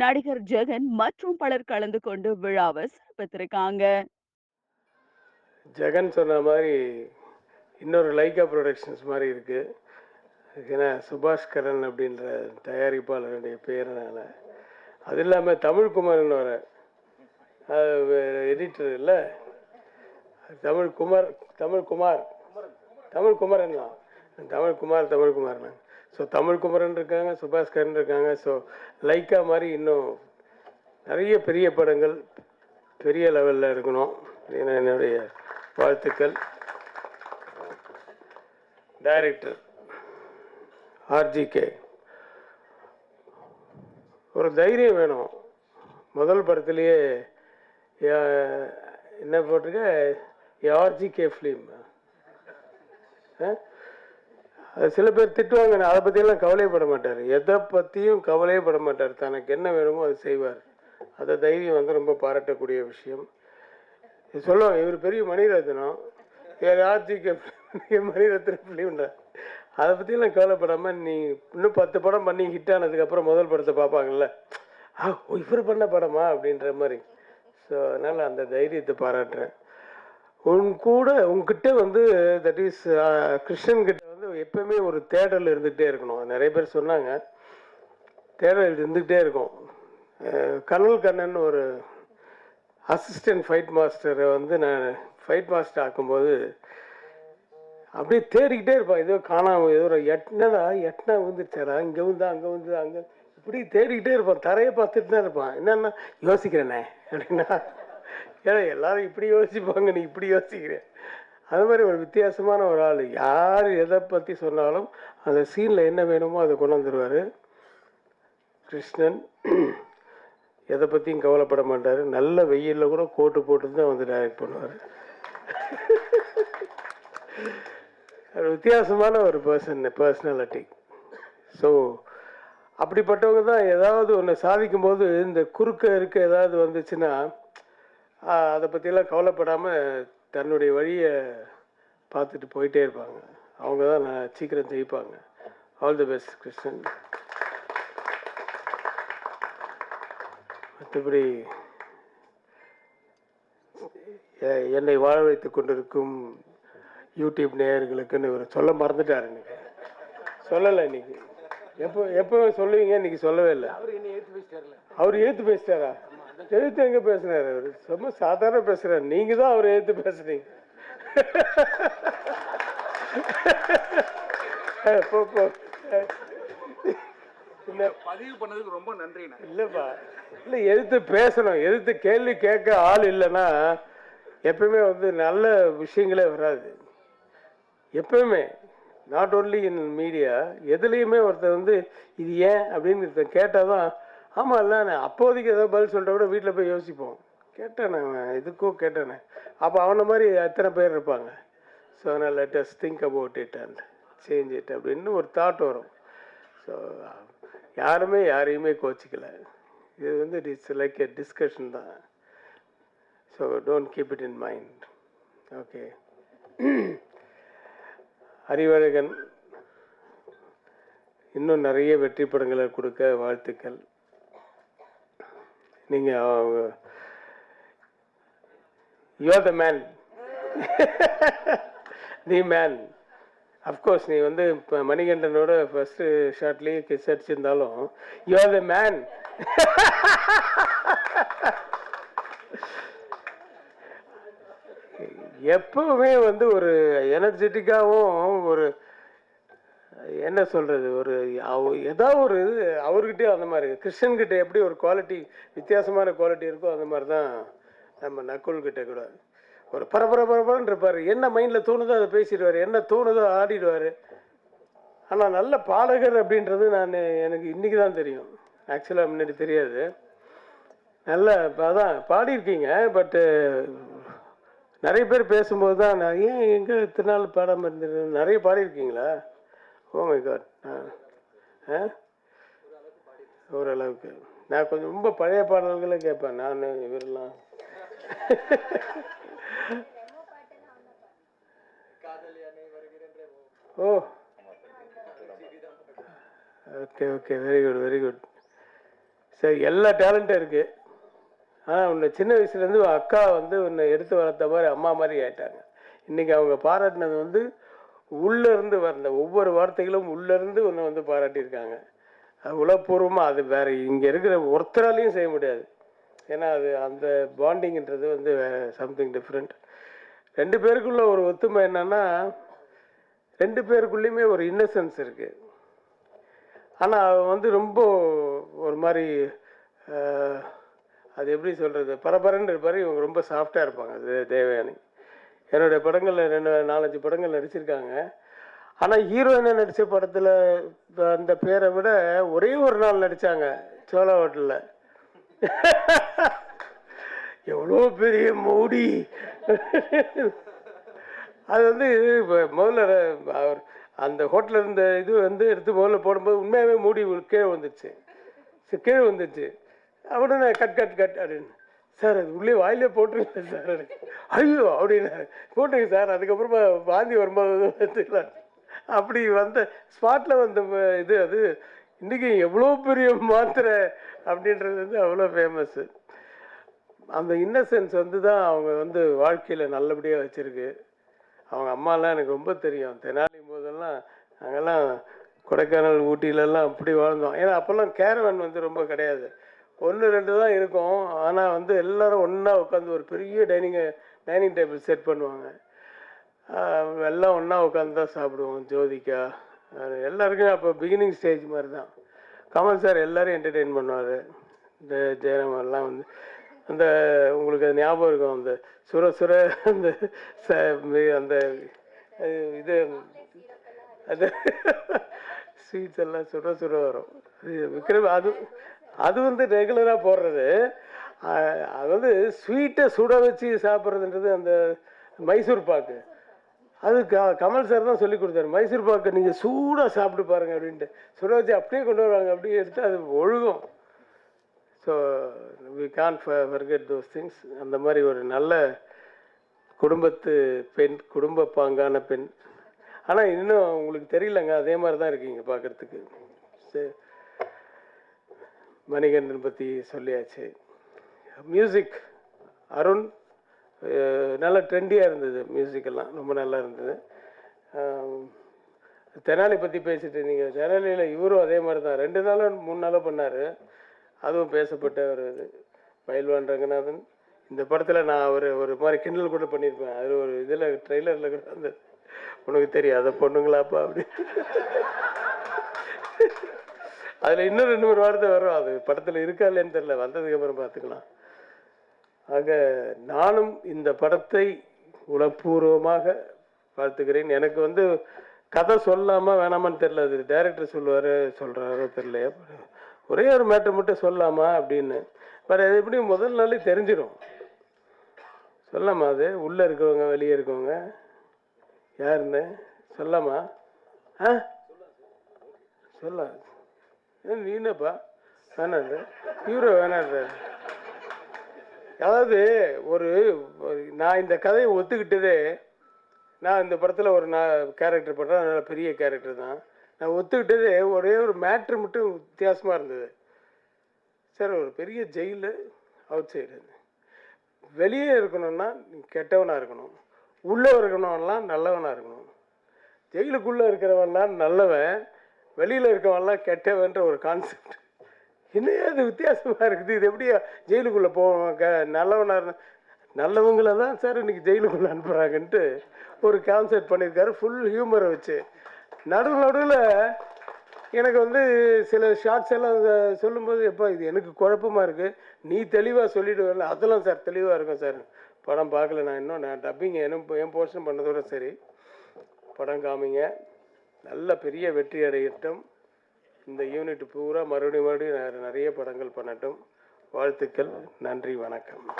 நடிகர் ஜெகன் மற்றும் பலர் கலந்து கொண்டு விழாவை சிறப்பித்திருக்காங்க. ஜெகன் சொன்ன மாதிரி இன்னொரு லைக்கா ப்ரொடக்ஷன்ஸ் மாதிரி இருக்குது ஏன்னா சுபாஷ்கரன் அப்படின்ற தயாரிப்பாளருடைய பேரனால. அது இல்லாமல் தமிழ்குமார்னு வர எடிட்டர் இல்லை. தமிழ்குமார் தமிழ்குமார். தமிழ்குமரன்லாம். தமிழ்குமார் தமிழ்குமார்னா. ஸோ தமிழ் குமரன் இருக்காங்க சுபாஸ்கரன் இருக்காங்க. ஸோ லைக்கா மாதிரி இன்னும் நிறைய பெரிய படங்கள் பெரிய லெவலில் இருக்கணும். அப்படின்னு என்னுடைய வாழ்த்துக்கள். டைரக்டர் ஆர்ஜிகே ஒரு தைரியம் வேணும். முதல் படத்துலேயே என்ன போட்டிருக்க? ஆர்ஜிகே ஃபிலிம் ஆ? சில பேர் திட்டுவாங்க நான் அதை பற்றியெல்லாம் கவலையப்பட மாட்டார். எதை பற்றியும் கவலையே பட மாட்டார். தனக்கு என்ன வேணுமோ அது செய்வார். அந்த தைரியம் வந்து ரொம்ப பாராட்டக்கூடிய விஷயம். சொல்லுவாங்க இவர் பெரிய மணிரத்னம். ஆர்ஜிகே மணிரத்ன பிள்ளைன்றார் அதை பற்றியெல்லாம் கவலைப்படாமல் நீ இன்னும் பத்து படம் பண்ணி ஹிட் ஆனதுக்கப்புறம் முதல் படத்தை பார்ப்பாங்கல்ல? ஆ இவர் பண்ண படமா? அப்படின்ற மாதிரி. ஸோ அதனால் அந்த தைரியத்தை பாராட்டுறேன். உன் கூட உங்ககிட்ட வந்து தட் இஸ் கிருஷ்ணன் கிட்ட எப்பவுமே ஒரு தேடல் இருந்துகிட்டே இருக்கணும். நிறைய பேர் சொன்னாங்க. தேடல் இருந்துகிட்டே இருக்கும். கனல் கண்ணன் ஒரு அசிஸ்டன்ட் ஃபைட் மாஸ்டரை வந்து நான் ஃபைட் மாஸ்டர் ஆக்கும்போது அப்படியே தேடிக்கிட்டே இருப்பான். ஏதோ காணாம ஏதோ ஒரு எட்டினா எட்னா விழுந்துச்சாடா இங்கே வந்து அங்கே வந்து அங்கே இப்படி தேடிக்கிட்டே இருப்பான். தரையை பார்த்துட்டு தான் இருப்பான். என்னென்னா யோசிக்கிறேனே. அப்படின்னா ஏன்னா எல்லாரும் இப்படி யோசிப்பாங்க நீ இப்படி யோசிக்கிறேன் அது மாதிரி ஒரு வித்தியாசமான ஒரு ஆள். யார் எதை பற்றி சொன்னாலும் அந்த சீனில் என்ன வேணுமோ அதை கொண்டு வந்துடுவார் கிருஷ்ணன் எதை பற்றியும் கவலைப்பட மாட்டார். நல்ல வெயிலில் கூட கோட்டு போட்டு தான் வந்து டைரக்ட் பண்ணுவார். ஒரு வித்தியாசமான ஒரு பர்சன் பர்சனாலிட்டி ஸோ அப்படிப்பட்டவங்க தான் ஏதாவது ஒன்று சாதிக்கும்போது இந்த குறுக்க இருக்க ஏதாவது வந்துச்சுன்னா அதை பற்றியெல்லாம் கவலைப்படாமல் தன்னுடைய வழியை பார்த்துட்டு போயிட்டே இருப்பாங்க. அவங்க தான் நான் சீக்கிரம் ஜெயிப்பாங்க. ஆல் தி பெஸ்ட் கிருஷ்ணன் மற்றபடி என்னை வாழ வைத்துக் கொண்டிருக்கும் யூடியூப் நேயர்களுக்குன்னு ஒரு சொல்ல மறந்துட்டார் இன்னைக்கு. சொல்லலை இன்னைக்கு. எப்போ எப்போ சொல்லுவீங்க இன்னைக்கு சொல்லவே இல்லை. அவர் ஏத்து பேசிட்டாரா எழுத்து எங்க பேசுனாரு அவர்? ரொம்ப சாதாரண பேசுறாரு. நீங்க தான் அவர் எழுத்து பேசுறீங்க பதிவு பண்ணதுக்கு ரொம்ப நன்றிண்ணே. இல்லைப்பா. இல்லை எதிர்த்து பேசணும். எதிர்த்து கேள்வி கேட்க ஆள் இல்லைன்னா எப்பவுமே வந்து நல்ல விஷயங்களே வராது. எப்பவுமே நாட் ஓன்லி இன் மீடியா எதுலேயுமே ஒருத்தர் வந்து இது ஏன் அப்படின்னு கேட்டால் தான் ஆமாம் இல்லை அப்போதைக்கு ஏதோ பதில் சொல்கிற கூட வீட்டில் போய் யோசிப்போம். கேட்டேனே இதுக்கும் கேட்டேனே. அப்போ அவனை மாதிரி எத்தனை பேர் இருப்பாங்க? ஸோ அதனால் let's think about it and change it அப்படின்னு ஒரு தாட் வரும். ஸோ யாருமே யாரையுமே கோச்சிக்கல. இது வந்து இட்ஸ் லைக் எ டிஸ்கஷன் தான். So don't keep it in mind okay Arivazhagan இன்னும் நிறைய வெற்றி படங்களை கொடுக்க வாழ்த்துக்கள். நீங்கள் you are the man the man of course நீ வந்து இப்போ மணிகண்டனோட ஃபஸ்ட்டு ஷார்ட்லேயே கிஸ் அடிச்சிருந்தாலும் யூ ஆர் த மேன் எப்பவுமே வந்து ஒரு எனர்ஜெட்டிக்காகவும் ஒரு என்ன சொல்கிறது ஒரு அவ- ஏதோ ஒரு இது அவர்கிட்டயே அந்த மாதிரி. கிருஷ்ணன்கிட்ட எப்படி ஒரு குவாலிட்டி வித்தியாசமான குவாலிட்டி இருக்கோ அந்த மாதிரி தான் நம்ம நக்குள்கிட்ட கூட. ஒரு பரபர பரபரன்னு இருப்பார். என்ன மைண்டில் தோணுதோ அதை பேசிடுவார். என்ன தோணுதோ ஆடிடுவார். ஆனால் நல்ல பாடகர் அப்படின்றது நான் எனக்கு இன்றைக்கி தான் தெரியும். ஆக்சுவலாக முன்னாடி தெரியாது. நல்ல இப்போ அதான் பாடியிருக்கீங்க பட்டு நிறைய பேர் பேசும்போது தான் நான் ஏன் எங்கே இத்தனை நாள் பாடாமல் இருந்தது நிறைய பாடியிருக்கீங்களா? ஓ மை காட் ஆ. ஓரளவுக்கு. நான் கொஞ்சம் ரொம்ப பழைய பாடல்களை கேட்பேன். நான் இவரெல்லாம். ஓ. Okay okay very good very good சரி எல்லா டேலண்ட்டும் இருக்குது ஆனால் உன்னை சின்ன வயசுலேருந்து அக்கா வந்து உன்னை எடுத்து வளர்த்த மாதிரி அம்மா மாதிரி ஆயிட்டாங்க. இன்றைக்கி அவங்க பாராட்டினது வந்து உள்ளே இருந்து வந்த ஒவ்வொரு வார்த்தைகளும் உள்ளே இருந்து உன்னை வந்து பாராட்டியிருக்காங்க. அது உளப்பூர்வமாக அது வேறு இங்கே இருக்கிற ஒருத்தராலையும் செய்ய முடியாது. ஏன்னா அது அந்த பாண்டிங்கிறது வந்து சம்திங் டிஃப்ரெண்ட் ரெண்டு பேருக்குள்ள ஒரு ஒத்துமை என்னன்னா ரெண்டு பேருக்குள்ளேயுமே ஒரு இன்னசென்ஸ் இருக்குது ஆனால் அவன் வந்து ரொம்ப ஒரு மாதிரி அது எப்படி சொல்கிறது பரபரன்னு இருப்பார். இவங்க ரொம்ப சாஃப்டாக இருப்பாங்க. அது தேவயானி. என்னுடைய படங்களில் ரெண்டு நாலஞ்சு படங்கள் நடிச்சிருக்காங்க. ஆனால் ஹீரோயினை நடித்த படத்தில் அந்த பேரை விட ஒரே ஒரு நாள் நடித்தாங்க சோழா ஹோட்டலில். எவ்வளோ பெரிய மூடி. அது வந்து இப்போ முதல்ல அவர் அந்த ஹோட்டலில் இருந்த இது வந்து எடுத்து முதல்ல போடும்போது உண்மையாகவே மூடி கீழே வந்துச்சு கீழே வந்துச்சு உடனே கட் கட் கட் அப்படின்னு. சார் அது உள்ளே வாயிலே போட்டுருங்க சார் எனக்கு ஐயோ அப்படின்னாரு. போட்டுருங்க சார் அதுக்கப்புறமா வாந்தி வரும்போது எடுத்துக்கலாம் அப்படி வந்த ஸ்பாட்டில் வந்த இது அது. இன்றைக்கி எவ்வளோ பெரிய மாத்திரை அப்படின்றது வந்து அவ்வளோ ஃபேமஸ்ஸு அந்த இன்னசென்ஸ் வந்து தான் அவங்க வந்து வாழ்க்கையில் நல்லபடியாக வச்சுருக்கு. அவங்க அம்மாலாம் எனக்கு ரொம்ப தெரியும். தெனாலி போதெல்லாம் நாங்கள்லாம் கொடைக்கானல் ஊட்டியிலலாம் அப்படி வாழ்ந்தோம். ஏன்னா அப்போல்லாம் கேரவன் வந்து ரொம்ப கிடையாது. ஒன்று ரெண்டு தான் இருக்கும். ஆனால் வந்து எல்லாரும் ஒன்றா உட்காந்து ஒரு பெரிய டைனிங் டைனிங் டேபிள் செட் பண்ணுவாங்க. எல்லாம் ஒன்றா உட்காந்து தான் சாப்பிடுவோம் ஜோதிகா. எல்லாருக்கும் அப்போ பிகினிங் ஸ்டேஜ் மாதிரி தான். கமல் சார் எல்லோரும் என்டர்டெயின் பண்ணுவார். இந்த ஜெயராமெல்லாம் வந்து அந்த உங்களுக்கு அது ஞாபகம் இருக்கும் அந்த சுர சுர அந்த ச- அந்த இது அது ஸ்வீட்ஸ் எல்லாம் சுட சுட வரும். விக்ரம் அது அது வந்து ரெகுலராக போடுறது. அது வந்து ஸ்வீட்டை சுட வச்சு சாப்பிட்றதுன்றது அந்த மைசூர் பாக்கு. அது க கமல் சார் தான் சொல்லி கொடுத்தாரு. மைசூர் பாக்கை நீங்கள் சூடாக சாப்பிட்டு பாருங்கள் அப்படின்ட்டு. சுட வச்சு அப்படியே கொண்டு வருவாங்க. அப்படியே எடுத்து அது ஒழுகும். So we can forget those things அந்த மாதிரி ஒரு நல்ல குடும்பத்து பெண் குடும்ப பாங்கான பெண். ஆனால் இன்னும் உங்களுக்கு தெரியலங்க. அதே மாதிரி தான் இருக்கீங்க பார்க்குறதுக்கு சரி மணிகண்டன் பற்றி சொல்லியாச்சு. மியூசிக் அருண் நல்லா ட்ரெண்டியாக இருந்தது மியூசிக்கெல்லாம் ரொம்ப நல்லா இருந்தது. தெனாலி பற்றி பேசிட்டு இருந்தீங்க. தெனாலியில் இவரும் அதே மாதிரி தான் ரெண்டு நாளோ மூணு நாளோ பண்ணார். அதுவும் பேசப்பட்ட ஒரு இது. பயில்வான் ரங்கநாதன். இந்த படத்தில் நான் ஒரு ஒரு மாதிரி கிண்டல் கூட பண்ணியிருப்பேன். அது ஒரு இதில் ட்ரெய்லரில் கூட அந்த உனக்கு தெரியாத பொண்ணுங்களாப்பா அப்படி அதில் இன்னும் ரெண்டு மூணு வார்த்தை வரும். அது படத்தில் இருக்கா இல்லைன்னு தெரில வந்ததுக்கப்புறம் பார்த்துக்கலாம். ஆக நானும் இந்த படத்தை உளப்பூர்வமாக பார்த்துக்கிறேன் எனக்கு வந்து கதை சொல்லாமா வேணாமான்னு தெரில அது டைரக்டர் சொல்லுவார் சொல்கிறாரோ தெரிலையா ஒரே ஒரு மேட்டர் மட்டும் சொல்லாமா அப்படின்னு. பட் அது எப்படி முதல் நாளே தெரிஞ்சிடும் சொல்லாமா அது? உள்ளே இருக்கவங்க வெளியே இருக்கவங்க. யாருன்னு? சொல்லாமா? ஆ? சொல்ல. நீ என்னப்பா? வேணான்ற ஹீரோ வேணான்ற அதாவது ஒரு நான் இந்த கதையை ஒத்துக்கிட்டதே நான் இந்த படத்தில் ஒரு நான் கேரக்டர் பண்ணுறேன் அதனால் பெரிய கேரக்டர் தான். நான் ஒத்துக்கிட்டதே ஒரே ஒரு மேட்ரு மட்டும் வித்தியாசமாக இருந்தது. சார் ஒரு பெரிய ஜெயிலு அவுட் சைடு வெளியே இருக்கணும்னா கெட்டவனாக இருக்கணும். உள்ளே இருக்கணும்லாம் நல்லவனாக இருக்கணும். ஜெயிலுக்குள்ளே இருக்கிறவன்லாம் நல்லவன். வெளியில் இருக்கவன்லாம் கெட்டவன்ற ஒரு கான்செப்ட் என்னையா அது வித்தியாசமாக இருக்குது? இது எப்படியா? ஜெயிலுக்குள்ளே போவோம் க நல்லவனாக இருந்த நல்லவங்கள தான் சார் இன்றைக்கி ஜெயிலுக்குள்ளே அனுப்புகிறாங்கன்ட்டு ஒரு கான்செப்ட் பண்ணியிருக்காரு. ஃபுல் ஹியூமரை வச்சு. நடுவு நடுவில் எனக்கு வந்து சில ஷார்ட்ஸ் எல்லாம் சொல்லும்போது எப்போ இது எனக்கு குழப்பமாக இருக்குது நீ தெளிவாக சொல்லிவிடுவேன் அதெல்லாம் சார் தெளிவாக இருக்கும் சார். படம் பார்க்கல நான் இன்னும். நான் டப்பிங் என்ன என் போர்ஷன் பண்ணதோட சரி. படம் காமிங்க. நல்ல பெரிய வெற்றி அடையட்டும். இந்த யூனிட் பூரா மறுபடியும் மறுபடியும் நிறைய படங்கள் பண்ணட்டும். வாழ்த்துக்கள். நன்றி. வணக்கம்.